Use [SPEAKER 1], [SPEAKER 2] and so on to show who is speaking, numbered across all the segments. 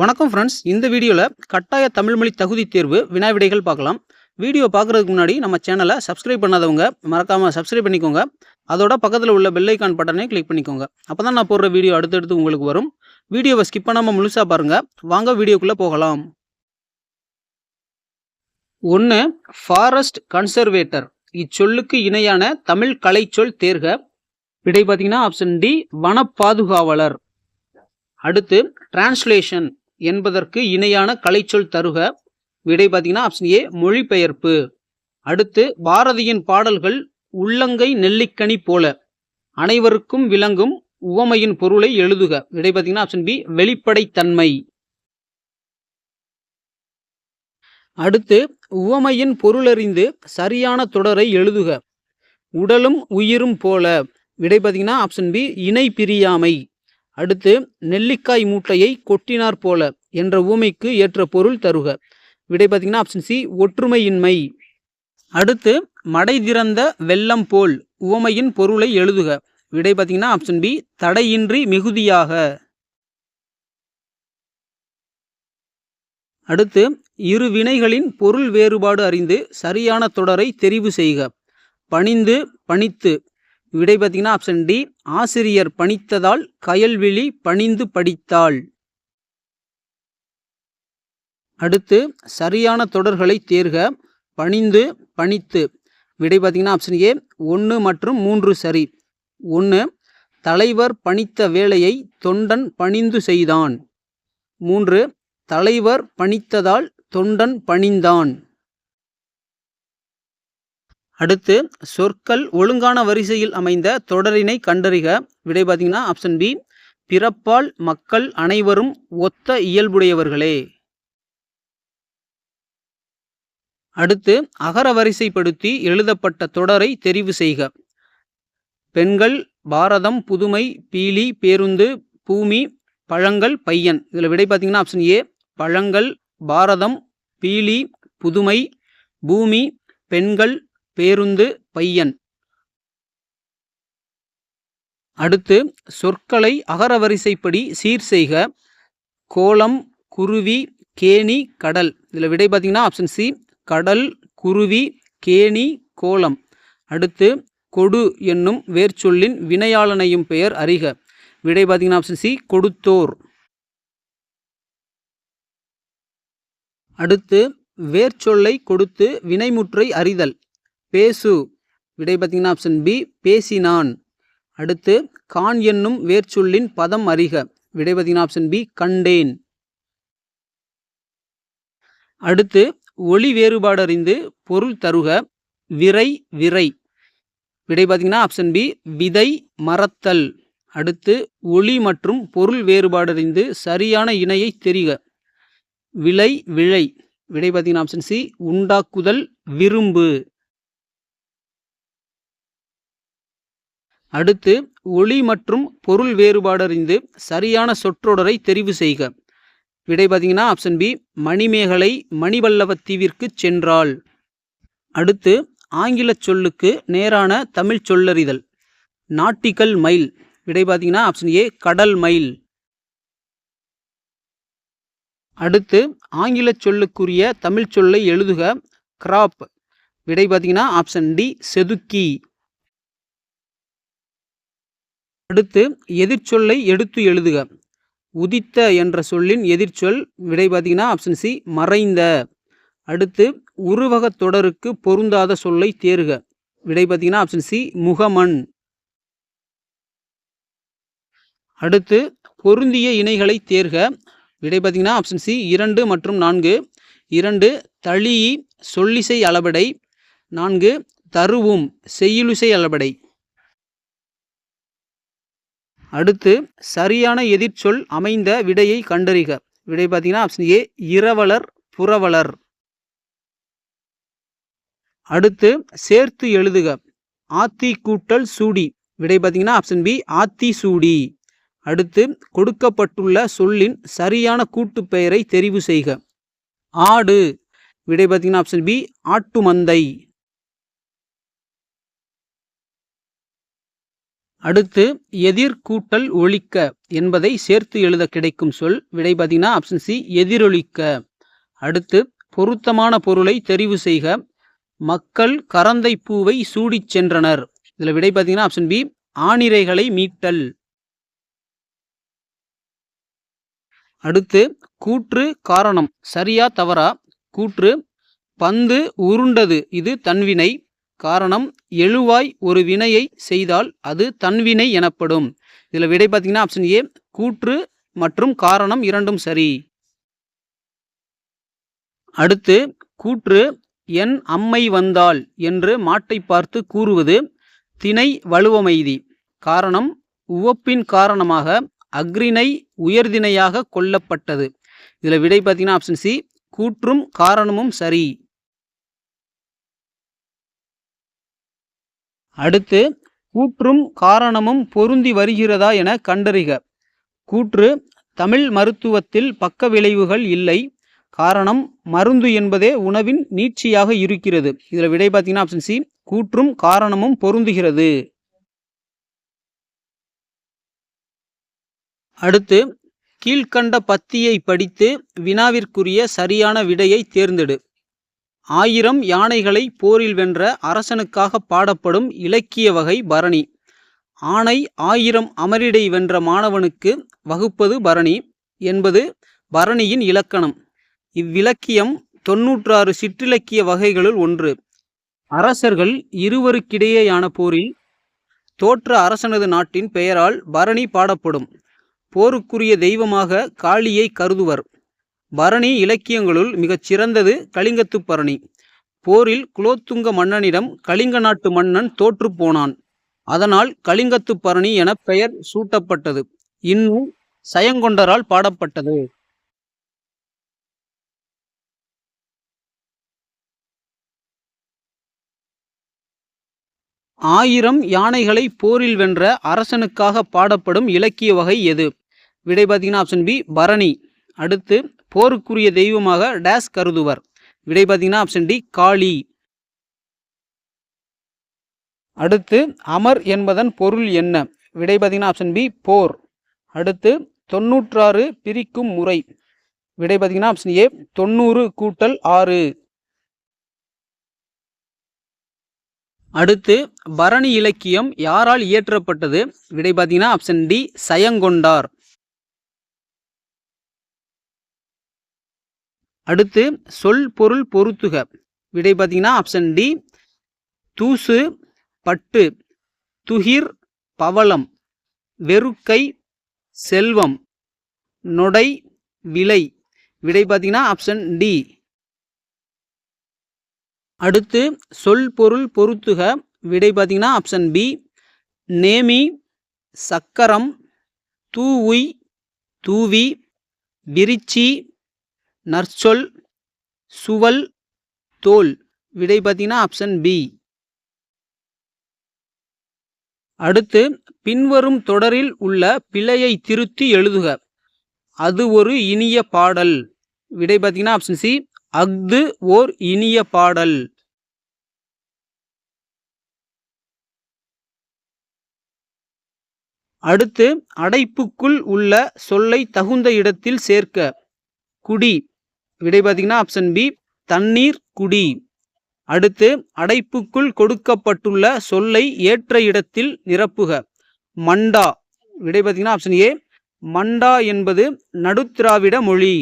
[SPEAKER 1] வணக்கம் ஃப்ரெண்ட்ஸ் இந்த வீடியோவில் கட்டாய தமிழ்மொழி தகுதி தேர்வு வினா விடைகள் பார்க்கலாம். வீடியோ பார்க்குறதுக்கு முன்னாடி நம்ம சேனலை சப்ஸ்கிரைப் பண்ணாதவங்க மறக்காமல் சப்ஸ்கிரைப் பண்ணிக்கோங்க. அதோட பக்கத்தில் உள்ள பெல்லைக்கான் பட்டனை கிளிக் பண்ணிக்கோங்க. அப்போ தான் நான் போடுற வீடியோ அடுத்தடுத்து உங்களுக்கு வரும். வீடியோவை ஸ்கிப் பண்ணாமல் முழுசாக பாருங்கள் வாங்க வீடியோக்குள்ளே போகலாம். ஒன்று ஃபாரஸ்ட் கன்சர்வேட்டர் இச்சொல்லுக்கு இணையான தமிழ் கலைச்சொல் தேர்க. விடை பார்த்தீங்கன்னா ஆப்ஷன் டி வன பாதுகாவலர். அடுத்து டிரான்ஸ்லேஷன் என்பதற்கு இணையான கலைச்சொல் தருக. விடை பார்த்தீங்கன்னா ஆப்ஷன் ஏ மொழிபெயர்ப்பு. அடுத்து பாரதியின் பாடல்கள் உள்ளங்கை நெல்லிக்கனி போல. அனைவருக்கும் விளங்கும் உவமையின் பொருளை எழுதுக. விடை பார்த்தீங்கன்னா ஆப்ஷன் பி வெளிப்படைத்தன்மை. அடுத்து உவமையின் பொருளறிந்து சரியான தொடரை எழுதுக. உடலும் உயிரும் போல. விடை பார்த்தீங்கன்னா ஆப்ஷன் பி இணை பிரியாமை. அடுத்து நெல்லிக்காய் மூட்டையை கொட்டினார் போல என்ற ஊமைக்கு ஏற்ற பொருள் தருக. விடை பார்த்தீங்கன்னா ஆப்ஷன் சி ஒற்றுமையின்மை. அடுத்து மடை திறந்த வெள்ளம் போல் உவமையின் பொருளை எழுதுக. விடை பார்த்தீங்கன்னா ஆப்ஷன் பி தடையின்றி மிகுதியாக. அடுத்து இரு வினைகளின் பொருள் வேறுபாடு அறிந்து சரியான தொடரை தெரிவு செய்க. பணிந்து பணித்து விடை பார்த்தீங்கன்னா ஆப்ஷன் டி ஆசிரியர் பணித்ததால் கயல்விழி பணிந்து படித்தாள். அடுத்து சரியான தொடர்களை தேர்க பணிந்து பணித்து. விடை பார்த்தீங்கன்னா ஆப்ஷன் ஏ ஒன்று மற்றும் மூன்று சரி. ஒன்று தலைவர் பணித்த வேலையை தொண்டன் பணிந்து செய்தான். மூன்று தலைவர் பணித்ததால் தொண்டன் பணிந்தான். அடுத்து சொற்கள் ஒழுங்கான வரிசையில் அமைந்த தொடரினை கண்டறிக. விடை பார்த்தீங்கன்னா ஆப்ஷன் பி பிறப்பால் மக்கள் அனைவரும் ஒத்த இயல்புடையவர்களே. அடுத்து அகர வரிசைப்படுத்தி எழுதப்பட்ட தொடரை தெரிவு செய்க. பெண்கள் பாரதம் புதுமை பீலி பேருந்து பூமி பழங்கள் பையன். இதில் விடை பார்த்தீங்கன்னா ஆப்ஷன் ஏ பழங்கள் பாரதம் பீலி புதுமை பூமி பெண்கள் பேருந்து பையன். அடுத்து சொற்களை அகரவரிசைப்படி சீர் செய்க. கோலம் குருவி கேணி கடல். இதில் விடை பார்த்தீங்கன்னா ஆப்ஷன் சி கடல் குருவி கேணி கோலம் அடுத்து கொடு என்னும் வேர்ச்சொல்லின் வினையாளனையும் பெயர் அறிக. விடை பார்த்தீங்கன்னா ஆப்ஷன் சி கொடுத்தோர். அடுத்து வேர்ச்சொல்லை கொடுத்து வினைமுற்றை அறிதல். பேசு. விடை பார்த்தீங்கன்னா ஆப்ஷன் பி பேசினான். அடுத்து கான் என்னும் வேர்ச்சொல்லின் பதம் அறிக. விடை பார்த்தீங்கன்னா ஆப்ஷன் பி கண்டேன். அடுத்து ஒளி வேறுபாடு அறிந்து பொருள் தருக. விரை விரை. விடை பார்த்தீங்கன்னா ஆப்ஷன் பி விதை மறத்தல். அடுத்து ஒளி மற்றும் பொருள் வேறுபாடு அறிந்து சரியான இணையை தெரிக. விலை விழை. விடை பார்த்தீங்கன்னா ஆப்ஷன் சி உண்டாக்குதல் விரும்பு. அடுத்து ஒளி மற்றும் பொருள் வேறுபாடறிந்து சரியான சொற்றொடரை தெரிவு செய்க. விடை பார்த்தீங்கன்னா ஆப்ஷன் பி மணிமேகலை மணிவல்லவத்தீவிற்கு சென்றாள். அடுத்து ஆங்கில சொல்லுக்கு நேரான தமிழ் சொல்லறிதல் நாட்டிக்கல் மைல் விடை பார்த்தீங்கன்னா ஆப்ஷன் ஏ கடல் மைல் அடுத்து ஆங்கில சொல்லுக்குரிய தமிழ் சொல்லை எழுதுக கிராப் விடை பார்த்தீங்கன்னா ஆப்ஷன் டி செதுக்கி. அடுத்து எதிர்ச்சொல்லை எடுத்து எழுதுக. உதித்த என்ற சொல்லின் எதிர்ச்சொல் விடை பார்த்தீங்கன்னா ஆப்ஷன் சி மறைந்த. அடுத்து உருவகத் தொடருக்கு பொருந்தாத சொல்லை தேர்க. விடை பார்த்தீங்கன்னா ஆப்ஷன் சி முகமன். அடுத்து பொருந்திய இணைகளை தேர்க. விடை பார்த்தீங்கன்னா ஆப்ஷன் சி இரண்டு மற்றும் நான்கு. இரண்டு தளி சொல்லிசை அளபடை. நான்கு தருவும் செய்யுளிசை அளபடை. அடுத்து சரியான எதிர்ச்சொல் அமைந்த விடையை கண்டறிக. விடை பார்த்தீங்கன்னா ஆப்ஷன் ஏ இரவலர் புறவலர். அடுத்து சேர்த்து எழுதுக. ஆத்தி கூட்டல் சூடி. விடை பார்த்தீங்கன்னா ஆப்ஷன் பி ஆத்தி சூடி. அடுத்து கொடுக்கப்பட்டுள்ள சொல்லின் சரியான கூட்டு பெயரை தெரிவு செய்க. ஆடு. விடை பார்த்தீங்கன்னா ஆப்ஷன் பி ஆட்டு மந்தை அடுத்து எதிர்கூட்டல் ஒழிக்க என்பதை சேர்த்து எழுத கிடைக்கும் சொல் விடை பார்த்தீங்கன்னா ஆப்ஷன் சி எதிரொலிக்க. அடுத்து பொருத்தமான பொருளை தெரிவு செய்க. மக்கள் கரந்தை பூவை சூடிச் சென்றனர். இதில் விடை பார்த்தீங்கன்னா ஆப்ஷன் பி ஆணிரைகளை மீட்டல். அடுத்து கூற்று காரணம் சரியா தவறா? கூற்று பந்து உருண்டது இது தன்வினை. காரணம் எழுவாய் ஒரு வினையை செய்தால் அது தன்வினை எனப்படும். இதில் விடை பார்த்தீங்கன்னா ஆப்ஷன் ஏ கூற்று மற்றும் காரணம் இரண்டும் சரி. அடுத்து கூற்று என் அம்மை வந்தாள் என்று மாட்டை பார்த்து கூறுவது திணை வலுவமைதி. காரணம் உவப்பின் காரணமாக அக்ரிணை உயர்திணையாக கொல்லப்பட்டது. இதில் விடை பார்த்தீங்கன்னா ஆப்ஷன் சி கூற்றும் காரணமும் சரி. அடுத்து கூற்றும் காரணமும் பொருந்தி வருகிறதா என கண்டறிக. கூற்று தமிழ் மருத்துவத்தில் பக்க விளைவுகள் இல்லை. காரணம் மருந்து என்பதே உணவின் நீட்சியாக இருக்கிறது. இதில் விடை பார்த்தீங்கன்னா ஆப்ஷன் சி கூற்றும் காரணமும் பொருந்துகிறது. அடுத்து கீழ்கண்ட பத்தியை படித்து வினாவிற்குரிய சரியான விடையை தேர்ந்தெடு. ஆயிரம் யானைகளை போரில் வென்ற அரசனுக்காக பாடப்படும் இலக்கிய வகை பரணி. ஆணை ஆயிரம் அமரிடை வென்ற மாணவனுக்கு வகுப்பது பரணி என்பது பரணியின் இலக்கணம். இவ்விலக்கியம் தொன்னூற்றாறு சிற்றிலக்கிய வகைகளுள் ஒன்று. அரசர்கள் இருவருக்கிடையேயான போரில் தோற்ற அரசனது நாட்டின் பெயரால் பரணி பாடப்படும். போருக்குரிய தெய்வமாக காளியை கருதுவர். பரணி இலக்கியங்களுள் மிகச் சிறந்தது கலிங்கத்து பரணி. போரில் குலோத்துங்க மன்னனிடம் கலிங்க நாட்டு மன்னன் தோற்று போனான். அதனால் கலிங்கத்து பரணி என பெயர் சூட்டப்பட்டது. இன்னும் சயங்கொண்டரால் பாடப்பட்டது. ஆயிரம் யானைகளை போரில் வென்ற அரசனுக்காக பாடப்படும் இலக்கிய வகை எது? விடை பார்த்தீங்கன்னா ஆப்ஷன் பி பரணி. அடுத்து போருக்குரிய தெய்வமாக டேஸ் கருதுவர். விடை பார்த்தீங்கன்னா ஆப்ஷன் டி காளி. அடுத்து அமர் என்பதன் பொருள் என்ன? விடை பார்த்தீங்கன்னா ஆப்ஷன் பி போர். அடுத்து தொன்னூற்றாறு பிரிக்கும் முறை. விடை பார்த்தீங்கன்னா ஆப்ஷன் ஏ தொண்ணூறு கூட்டல் ஆறு. அடுத்து பரணி இலக்கியம் யாரால் இயற்றப்பட்டது? விடை பார்த்தீங்கன்னா ஆப்ஷன் டி சயங்கொண்டார். அடுத்து சொல் பொருள் பொருத்துக. விடை பார்த்தீங்கன்னா ஆப்ஷன் டி தூசு பட்டு துகிர் பவளம் வெறுக்கை செல்வம் நொடை விலை. விடை பார்த்தீங்கன்னா ஆப்ஷன் டி அடுத்து சொல் பொருள் பொருத்துக. விடை பார்த்தீங்கன்னா ஆப்ஷன் பி நேமி சக்கரம் தூவுய் தூவி விரிச்சி நற்சொல் சுவல் தோல். விடை பார்த்தீங்கன்னா ஆப்ஷன் பி அடுத்து பின்வரும் தொடரில் உள்ள பிழையை திருத்தி எழுதுக. அது ஒரு இனிய பாடல். விடை பார்த்தீங்கன்னா ஆப்ஷன் சி அஃது ஓர் இனிய பாடல். அடுத்து அடைப்புக்குள் உள்ள சொல்லை தகுந்த இடத்தில் சேர்க்க. குடி. விடை பார்த்தீங்கன்னா ஆப்ஷன் பி தண்ணீர் குடி. அடுத்து அடைப்புக்குள் கொடுக்கப்பட்டுள்ள சொல்லை ஏற்ற இடத்தில் நிரப்புக. மண்டா. விடை பார்த்தீங்கன்னா ஆப்ஷன் ஏ மண்டா என்பது நடுத்திராவிட மொழி.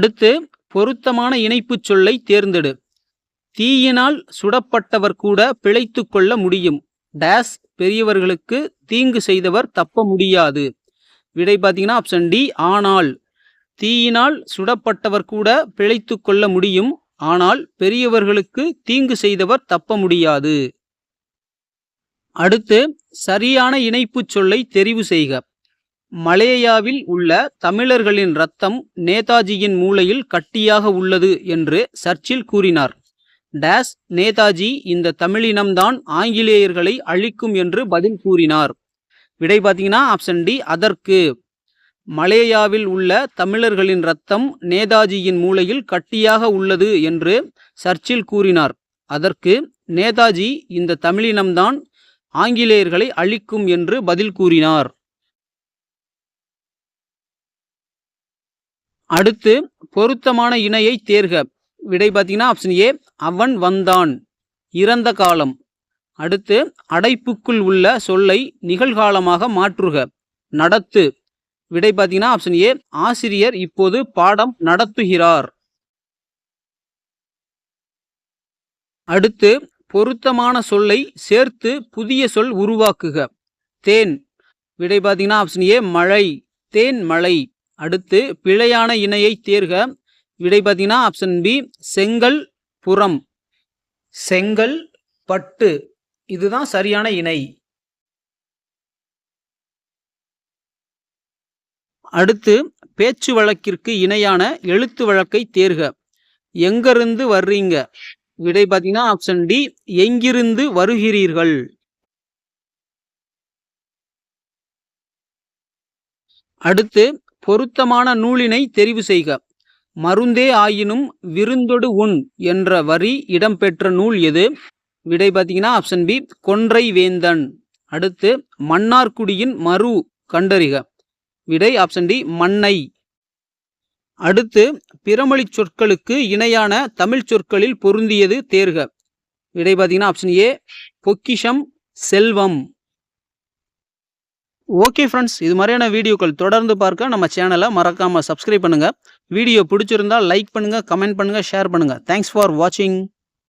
[SPEAKER 1] அடுத்து பொருத்தமான இணைப்புச் சொல்லை தேர்ந்தெடு. தீயினால் சுடப்பட்டவர் கூட பிழைத்து கொள்ள முடியும். டேஸ் பெரியவர்களுக்கு தீங்கு செய்தவர் தப்ப முடியாது. விடை பார்த்தீங்கன்னா ஆப்ஷன் டி ஆனால். தீயினால் சுடப்பட்டவர் கூட பிழைத்து கொள்ள முடியும். ஆனால் பெரியவர்களுக்கு தீங்கு செய்தவர் தப்ப முடியாது. அடுத்து சரியான இணைப்புச் சொல்லை தெரிவு செய்க. மலேயாவில் உள்ள தமிழர்களின் ரத்தம் நேதாஜியின் மூளையில் கட்டியாக உள்ளது என்று சர்ச்சில் கூறினார். டேஸ் நேதாஜி இந்த தமிழினம்தான் ஆங்கிலேயர்களை அழிக்கும் என்று பதில் கூறினார். விடை பார்த்தீங்கன்னா ஆப்ஷன் டி அதற்கு. மலேயாவில் உள்ள தமிழர்களின் ரத்தம் நேதாஜியின் மூளையில் கட்டியாக உள்ளது என்று சர்ச்சில் கூறினார். அதற்கு நேதாஜி இந்த தமிழினம்தான் ஆங்கிலேயர்களை அழிக்கும் என்று பதில் கூறினார். அடுத்து பொருத்தமான இணையை தேர்க. விடை பார்த்தீங்கன்னா ஆப்ஷன் ஏ அவன் வந்தான். இறந்த காலம். அடுத்து அடைப்புக்குள் உள்ள சொல்லை நிகழ்காலமாக மாற்றுக. நடத்து. விடை பார்த்தீங்கன்னா ஆப்ஷன் ஏ ஆசிரியர் இப்போது பாடம் நடத்துகிறார். அடுத்து பொருத்தமான சொல்லை சேர்த்து புதிய சொல் உருவாக்குக. தேன். விடை பார்த்தீங்கன்னா ஆப்ஷன் ஏ மழை. தேன் மழை. அடுத்து பிழையான இணையை தேர்க. விடை பார்த்தீங்கன்னா ஆப்ஷன் பி செங்கல் புறம். செங்கல் பட்டு. இதுதான் சரியான இணை. அடுத்து பேச்சு வழக்கிற்கு இணையான எழுத்து வழக்கை தேர்க. எங்கிருந்து வர்றீங்க? விடை பார்த்தீங்கன்னா ஆப்ஷன் டி எங்கிருந்து வருகிறீர்கள்? அடுத்து பொருத்தமான நூலினை தெரிவு செய்க. மருந்தே ஆயினும் விருந்தொடு உண் என்ற வரி இடம்பெற்ற நூல் எது? விடை பார்த்தீங்கன்னா ஆப்ஷன் பி கொன்றை வேந்தன். அடுத்து மன்னார்குடியின் மறு கண்டறிக. விடை ஆப்ஷன் டி மண்ணை அடுத்து பிறமொழி சொற்களுக்கு இணையான தமிழ் சொற்களில் பொருந்தியது தேர்க. விடை பார்த்தீங்கன்னா ஆப்ஷன் ஏ பொக்கிஷம் செல்வம். ஓகே ஃப்ரெண்ட்ஸ் இது மாதிரியான வீடியோக்கள் தொடர்ந்து பார்க்க நம்ம சேனலை மறக்காமல் சப்ஸ்கிரைப் பண்ணுங்கள் வீடியோ பிடிச்சிருந்தால் லைக் பண்ணுங்கள் கமெண்ட் பண்ணுங்கள் ஷேர் பண்ணுங்கள் தேங்க்ஸ் ஃபார் வாட்சிங்